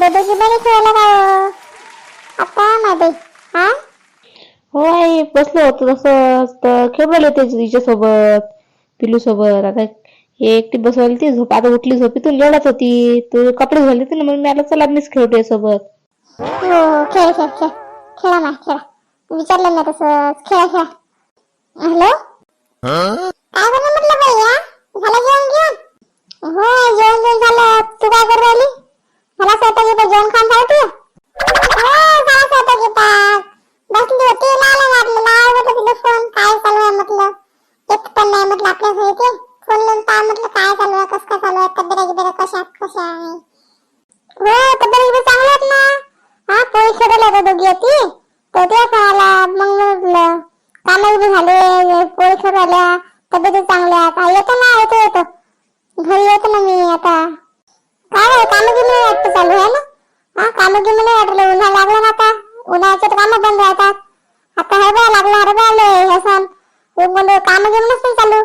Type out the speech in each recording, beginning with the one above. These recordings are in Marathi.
दोघी बरी खेळला का हो? आता माझे हा? हो आई बसलो होतो तसंच. तर खेळून राहिले होते तिच्यासोबत पिलू सोबत आता हे एकटी बसवली ती झोप आता उठली झोपेतून रडत होती. तू कपडे घालले होते ना म्हणून मी आला चला मीच खेळते सोबत. हो खेळ खेळ खेळ. खेळा ना खेळा. विचारलं ना तसंच. खेळा खेळा. हॅलो? काय करू म्हटलं बाई या झालं जेवण घेऊन हो जेवण घेऊन झालं. तू काय करू राहिली? मला स्वतः घेता जेवण खाऊन झालं तू? हो झालं स्वतः घेता बसली होती लावला मारलं लावा म्हटलं तुला फोन काय चालू आहे म्हटलं? एक पण नाही म्हटलं आपल्या घरी ते. फोन लावून पहा म्हटलं काय चालू आहे कसं काय चालू आहे तब्येत गिब्येत कशा कशा आहे? हो तब्येत गिब्येत चांगली आहेत ना? हा पोळी खेळायला होता दोघी होती तर ते खायला. मग म्हटलं कामं उभी झाले पोळी खेळायला तब्येती चांगल्या आहेत. येतो ना येतो येतो. घरी येतो ना मी आता काय आहे कामं गिमं वाटतं चालू आहे ना हा कामं गिमं नाही वाटलं उन्हा लागलं ना आता उन्हाळ्याचे तर कामं बंद राहतात आता हरभरा लागला हरभरा आले हे सण म्हणजे कामं गिमं नसतील चालू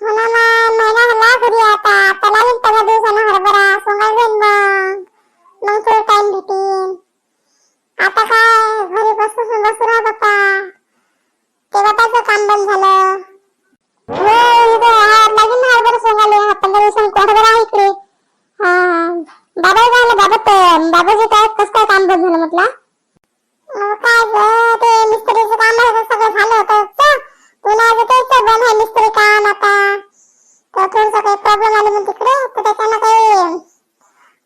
हो ना ना महिना झाला घरी आता आता लागेल पंधरा दिवसानं हरभरा सोंगायला जाईन मग मग थोडं टाइम भेटेन आता काय घरी बसून बसू राहा बाप्पा ते बापाचं काम बंद झालं हो इथं हा लागेल ना हरभरा सोंगाले हा पंधरा दिवसांनी हरभरा आहे इकडे हा बाबा झालं बाबा तर बाबाचे काय कसं काय काम बंद झालं म्हटलं अं, काय ग ते मिस्त्रीचं काम आहे ते सगळं झालं होतं पुन्हा अजून तेच तर बंद आहे मिस्त्री काम आता तर थोडंसं काही प्रॉब्लेम आले मग तिकडे तर त्याच्यानं काही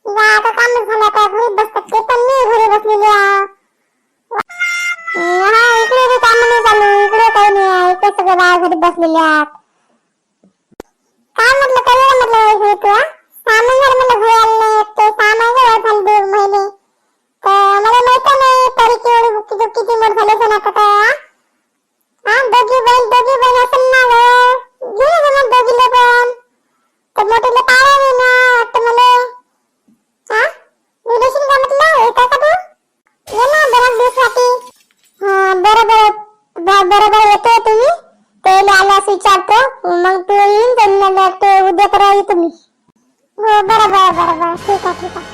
जा आता कामच झालं आता घरी बसतात. ते पण मी घरी बसलेली आहे हा इकडे बी काम नाही चालू इकडे काही नाही आहे. इकडे सगळे बाया घरी बसलेले आहेत. काय म्हटलं करूया म्हटलं हे तू सामान झालं म्हटलं घरी आले नाही ते सामान झालं वर दोन महिने तर मला माहीत नाही परीची एवढी बुक्की दुक्की ती मोठ झाली असं आता तर हा? हा दोघी बहीण दोघी बहीण असेल ना गं घेऊन ये मग दोघीला पण तर मोठीला पाया नाही ना वाटतं मला हा विदेशी का म्हटलं येता का तू ये ना बराच दिवसासाठी हा बरं बरं ब- बरं बरं येतोय तुम्ही पहिले आल्यास विचारतो. मग तू येऊन जाईन ते उद्या करा येतो मी हो बरं बरं बरं बरं. ठीक आहे ठीक आहे.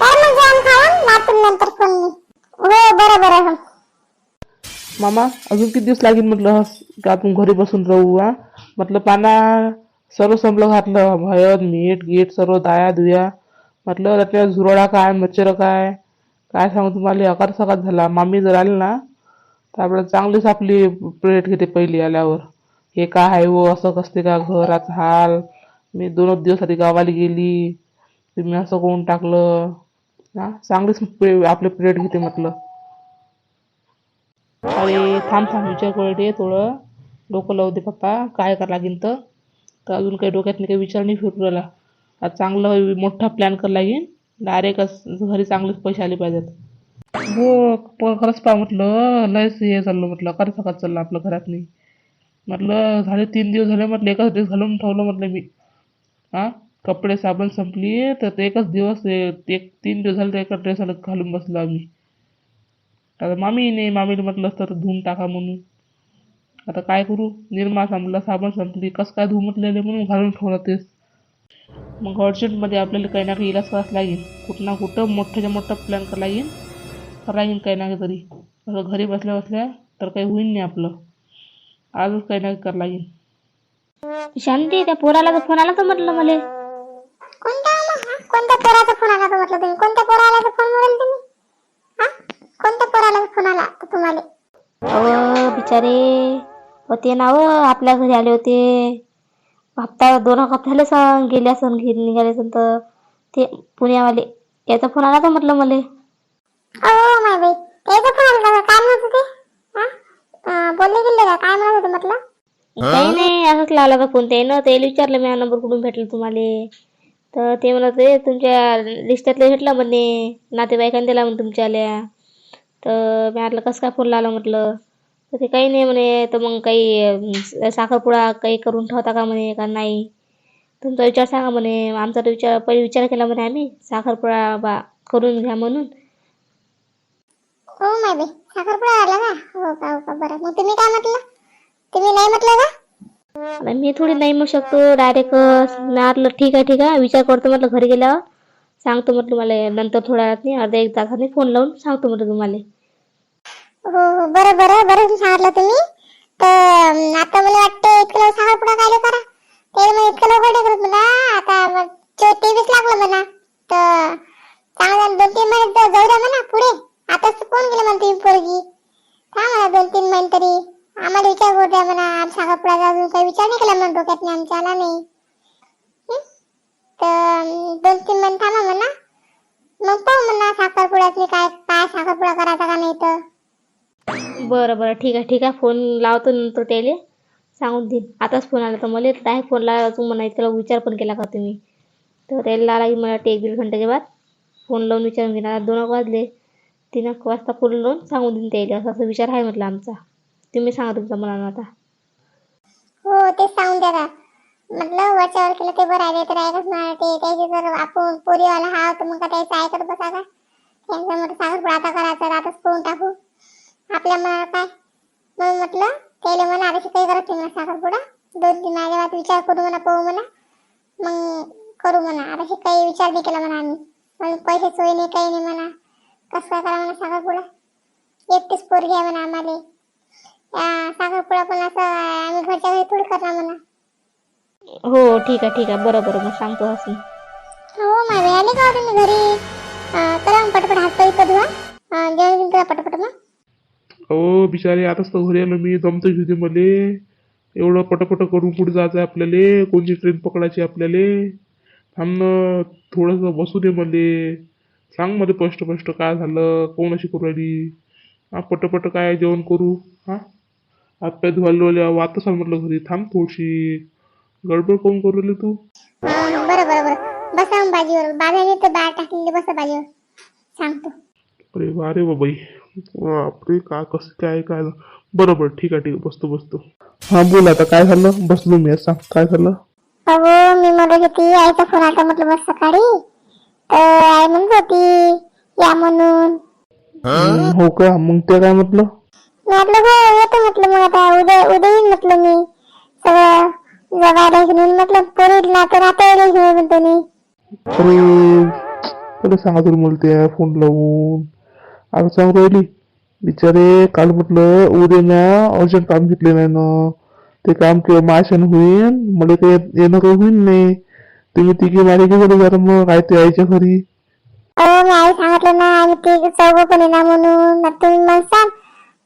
काय मग जेवण खाऊन नंतर फोन मी हो बरं बरं हो. मामा अजून किती दिवस लागेल म्हटलं हस का आपण घरी बसून राहू हा? म्हटलं पाना सर्व संपलं घातलं. हळद मीठ गीठ सर्व दाया दुया. म्हटलं त्यातल्या झुरळा काय मच्छर काय? काय सांगू तुम्हाला? अकार सकाळ झाला. मामी जर आली ना तर आपल्याला चांगलीच आपली प्लेट घेते पहिली आल्यावर. हे काय आहे व असं कसते का घराचा हाल? मी दोनच दिवसासाठी गावाला गेली. तुम्ही असं करून टाकलं. हा? चांगलीच पे आपले प्लेट घेते म्हटलं. अरे थांब थांब विचार करू दे थोडं. डोकं लावू दे पप्पा. काय करा लागेल तर? तर अजून काही डोक्यात नाही काही विचार नाही फिरू राहिला. आता चांगलं मोठा प्लॅन करा लागेल. डायरेक्ट घरी चांगलेच पैसे आले पाहिजेत. हो खरंच पा म्हटलं. लयच हे चाललं म्हटलं. खरंच सकाळ चाललं आपलं घरात नाही म्हटलं झाले तीन दिवस झाले म्हटलं एकच ड्रेस घालून ठेवलं म्हटलं मी. हां? कपडे साबण संपली तर ते एकच दिवस एक तीन दिवस झाले तर एका ड्रेसला घालून बसलो आम्ही. आता मामी नाही मामीला म्हटलं तर धुवून टाका म्हणून. आता काय करू? निर्मा संपला साबण संपली कसं काय धुवू म्हटलेले म्हणून घालून ठेवलं तेच. मग अर्जंटमध्ये आपल्याला काही ना काही इलाज करायला लागेल. कुठं ना कुठं मोठ्याच्या मोठा प्लॅन करायला लागेल करायला येईल काही ना काहीतरी. असं घरी बसल्या बसल्या तर काही होईल नाही आपलं. आजच काही ना काही करावं लागेल. शांती त्या पोराला तर फोन आला तर म्हटलं मला. कोणता आला हा? कोणत्या पोराचा फोन आला तो म्हटलं तुम्ही? कोणत्या पोराला फोन म्हणून तुम्ही? हा? कोणत्या पोराला फोन आला तो तुम्हाला? अहो बिचारे होते ना हो आपल्या घरी आले होते. हप्ता दोन हप्ते झाले सण गेले असं घरी निघाले सण तर. ते पुण्यावाले याचा फोन आला तर म्हटलं मला. अहो माय बाई काय म्हणत होते म्हटलं? काही नाही असंच लावला का फोन. त्यानं त्याला विचारलं मी हा नंबर कुठून भेटला तुम्हाला? तर ते म्हणत होते तुमच्या लिस्टातले भेटला म्हणे नातेवाईकांनी दिला म्हणे तुमच्या आल्या तर मी म्हटलं कसं काय फोन लावला म्हटलं? तर ते काही नाही म्हणे तर मग काही अं, साखरपुडा काही करून ठेवता का म्हणे का नाही? तुमचा विचार सांगा म्हणे. आमचा तर विचार पहिले विचार केला म्हणे आम्ही साखरपुडा बा करून घ्या म्हणून. हो माय बाई साखरपुडा आला का? हो का हो का बरं. मग तुम्ही काय म्हटलं तुम्ही नाही म्हटलं का आता मी थोडी नाही म्हणू शकतो. डायरेक्ट म्हटलं ठीक आहे ठीक आहे. विचार करतो म्हटलं घरी गेल्यावर. सांगतो म्हटलं मला नंतर थोड्या वेळात नाही अर्ध्या एक तासाने फोन लावून सांगतो म्हटलं तुम्हाला. हो हो बरं बरं बरं सांगितलं तुम्ही. तर आता मला वाटतं इतकं साखर पुढे काय करा ते मग इतकं लवकर नाही करत मला आता मग ते- तेवीस लागलं म्हणा तर चांगलं दोन तीन महिने तर जाऊ द्या म्हणा पुढे आताच तर कोण गेलं म्हणते ही पोरगी काय म्हणा दोन तीन महिने तरी आम्हाला विचार करू द्या म्हणा आज साखर पुडा अजून काही विचार नाही केला म्हणा डोक्यात नाही आमच्या आला नाही हं? तर अं, दोन तीन महिने थांबा म्हणा मग पाहू साखरपुड्यात काय? काय साखरपुडा करायचा का नाही तर? बरं बरं. ठीक आहे ठीक आहे. फोन लावतो नंतर त्याले. सांगून देईन. आताच फोन आला तर मला. डायरेक्ट फोन लावा तू म्हणा इतका विचार पण केला का तुम्ही? तर त्याला लावला की मला वाटते एक दीड घंट्याच्या बाद. फोन लावून विचारून घेणार. दोन एक वाजले. तीन एक वाजता फोन लावून सांगून देईन त्याला. असा असा विचार आहे म्हटलं आमचा. तुम्ही सांगा तुमचा मनानं आता. हो ते सांगून द्या. म्हटलं वरच्यावर केलं ते बरं आहे तर ऐकच नाही ते त्याची जर आपण पोरीवाला हा तर मग त्याचं ऐकत बसा का? त्यांचं म्हटलं साखरपुडा आता करायचं आताच करून टाकू. आपल्या मनात काय? मग म्हटलं त्याला म्हणा आता काही करत नाही साखरपुडा दोन तीन माझ्या विचार करू म्हणा पाहू म्हणा. मग करू म्हणा. आता काही विचार नाही केला म्हणा आम्ही. मग पैसे सोय नाही काही नाही म्हणा. कसं काय करा म्हणा साखरपुडा एकटीच पोरगी आहे म्हणा आम्हाला. या साखरपुडा पण असं आम्ही घरच्या घरी थोडी करणार म्हणा. हो ठीक आहे ठीक आहे. बरं बरं मग सांगतो असं हो माझे आले का तुम्ही घरी. करा पटपट हात पाय कधी जेवण करा पटपट मग बिचारे आताच तर घरी आलो मी जमतं घेते मले एवढं पटपट करून पुढे जायचं आहे आपल्याला कोणती ट्रेन पकडायची आपल्याला थांबणं थोडंसं बसू दे मले सांग मला स्पष्ट स्पष्ट काय झालं कोण अशी करू राहिली हा पटपट काय जेवण करू हा हातपाय धुवायला वात सांग म्हटलं घरी थांब थोडीशी गडबड कोण करू राहिली तू बरं बरं बरं बसा मग बाजीवर. बाजाने तर बाहेर टाकलेली बसा बाजीवर. सांगतो. अरे वा रे बाबाई बापरे काय कसं काय काय बरं बरं ठीक आहे ठीक आहे. बसतो बसतो. हा बोल आता काय झालं? बसलो मी आज सांग काय झालं? अहो मी म्हणत होती आईचा फोन आला म्हटलं मस्त सकाळी. तर आई म्हणत होती या म्हणून. हम्म, हो का? मग ते काय म्हटलं? मी म्हटलं हो येतो म्हटलं मग आता उद्या उद्या येईन म्हटलं मी. सगळं जगायला घेऊन म्हटलं पोरीला तर आता घेऊन म्हणतो मी. अरे तुला सांगा तुला बोलते फोन लावून. आता सांगू राहिली बिचारे काल म्हटलं उद्या म्या अर्जंट काम घेतले नाही ना. ते काम केलं माशान होईन मला काही येणं काही होईन नाही. तुम्ही तिघे माझ्या घेऊन जरा मग काय ते यायच्या घरी. अहो मी आई सांगितलं ना आम्ही ते चौघ पण येणार म्हणून.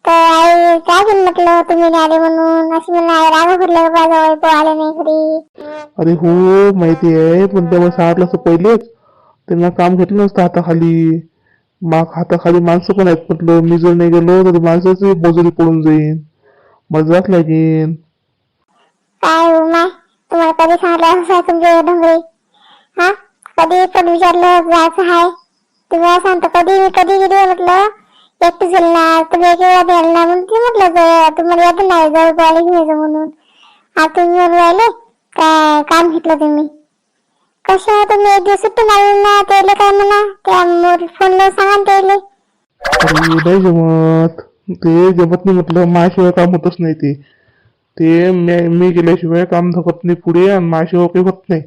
तर आई काय घेऊन म्हटलं? तुम्ही नाही आले म्हणून. अशी म्हणून आई रागा भरलं का जवळ? तो आले नाही घरी. अरे हो माहिती आहे पण तेव्हा सांगितलं असं पहिलेच. त्यांना काम घेतलं नसतं हाताखाली. माग हाताखाली माणसं पण आहेत म्हटलं. मी जर नाही गेलो तर माणसाची मजुरी पडून जाईन. मला जात लागेल. काय हो माय तुम्हाला कधी सांगितलं असं तुमचे ढोंगरे हा? कधी पण विचारलं जायचं आहे. तुम्ही सांगता कधी कधी गेली म्हटलं? एकटीच गेली ना तुम्ही एक द्याल ना म्हणून ते म्हटलं जवळ- तुम्हाला येत नाही जवळ पाहिले घ्यायचं म्हणून. आता तुम्ही म्हणून राहिले काय काम घेतलं तुम्ही? कसं तुम्ही? एक दिवस सुट्टी मारली ना त्याला काय म्हणा त्या फोनला सांगा ना त्याला. अरे नाही जमत. ते जमत नाही म्हटलं माझ्याशिवाय काम होतच नाही ते. ते मी मी गेल्याशिवाय काम धकत नाही पुढे आणि माझ्याशिवाय काही होत नाही.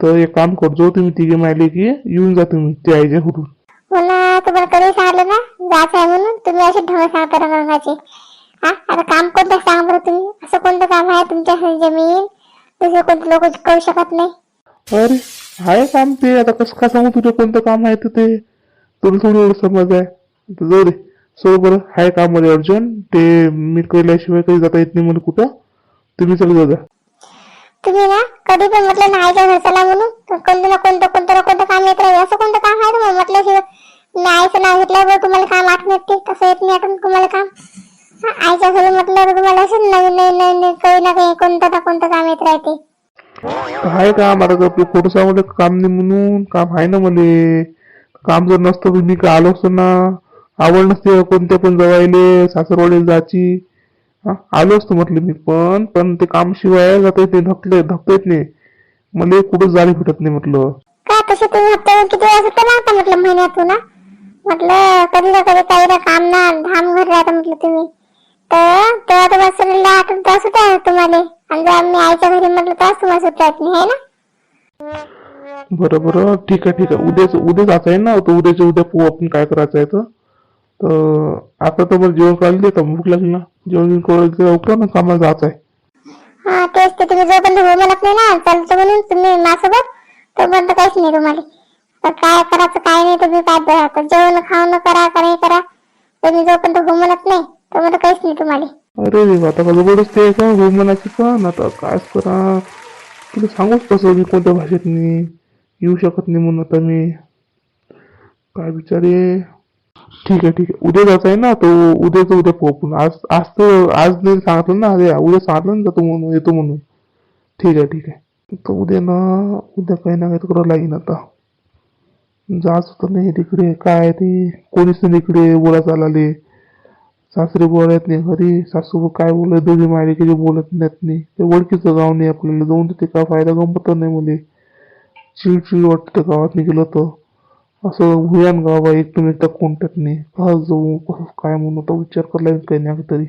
तर एक काम करतो तुम्ही तिघे मायले की येऊन जा तुम्ही ते आईच्या घरून. हो ना तुम्हाला कधी सांगितलं ना? जायचं आहे म्हणून. तुम्ही असे ढोंग सांगता रंगाचे हा? आता काम कोणतं सांगा बरं तुम्ही? असं कोणतं काम आहे तुमच्या जमीन? दुसरे कोणते लोक करू शकत नाही? अरे आहे काम ते. आता कसं काय सांगू तुझं कोणतं काम आहे तर ते? तुला थोडं एवढं समज आहे. आता जाऊ दे. सो बरं. आहे काममध्ये अर्जंट ते मी केल्याशिवाय काही जाता येत नाही मला कुठं? तुम्ही चला द्या. तुम्ही ना कधी पण म्हटलं ना आईच्या घर चला म्हणून. कोणतं ना कोणतं कोणतं ना कोणतं काम येत राहील. असं कोणतं काम आहे तुम्हाला? म्हटलं शिवाय मी आईचं नाव घेतल्यावर तुम्हाला काम आठवण येते. तसं येत नाही आठवण तुम्हाला काम. आईच्या घरी म्हटलं तर तुम्हाला असं नवीन नवीन नवीन काही ना काही कोणतं ना कोणतं काम येत राहते. आहे काम आता आपलं फोटो सांगलं काम नाही म्हणून काम आहे ना मले काम जर नसतं तर मी काय आलो असतो ना? आवड नसते कोणत्या पण जवायले सासरवाडीला जायची? आलो असतो म्हटलं मी पण पण ते काम शिवाय जाता येत नाही धकले धकता येत नाही. मला कुठं जायला भेटत नाही म्हटलं. का तसे तुम्ही हप्त्यावर किती वेळा सुट्ट्या मारता म्हटलं महिन्यातून ना म्हटलं कधी ना कधी काही ना काम ना धाम घर राहता म्हटलं तुम्ही. तर तेव्हा तुम्हाला सुट्टीला आठ तास आहेत तुम्हाला. आणि जर आम्ही आईच्या घरी म्हटलं तास तुम्हाला सुट्ट्या नाही है ना? बरं बरं ठीक आहे ठीक आहे. उद्याच उद्या जायचं आहे ना? तर उद्याच्या उद्या पाहू आपण काय करायचं आहे तर. तर आता तर बरं जेवण करायला देता. भूक लागली ना? जेवण बिवण करायला देता उकळा ना कामाला जायचं आहे. हा तेच ते. तुम्ही जोपर्यंत हो म्हणत नाही ना चालतं म्हणून तुम्ही माझ्यासोबत तोपर्यंत काहीच नाही तुम्हाला. तर काय करायचं काय नाही तुम्ही काय बघा. आता जेवण खावणं करा का करा. तुम्ही जोपर्यंत हो म्हणत नाही तोपर्यंत काहीच नाही तुम्हाला. अरे आता का जबरदस्ती आहे का? हो म्हणायची का ना आता कायच करा. तुला सांगूच कसं मी कोणत्या भाषेत नाही? येऊ शकत नाही म्हणून आता मी. काय बिचारे ठीक आहे ठीक आहे. उद्या जायचं आहे ना तो उद्याचं उद्या पोहोचून. आज आज तर आज नाही सांगितलं ना. अरे उद्या सांगितलं ना जातो म्हणून येतो म्हणून. ठीक आहे ठीक आहे. तर उद्या ना उद्या काही ना काही करावं लागेल आता. जायचं तर नाही तिकडे काय ते? कोणीच नाही तिकडे बोला चालले. सासरे बोलत नाही. घरी सासू काय बोलत दोघी मायले की बोलत नाहीत नाही ते ओळखीचं गाव नाही आपल्याला. जाऊन तिथे काय फायदा? गमत नाही मुले चिडचिड वाटते गावात गेलं तर. असं भुयान गाव आहे एकदम एकदा कोणत्यात नाही का जाऊ. कसं काय म्हणून आता विचार करायला लागेल काही नाही तरी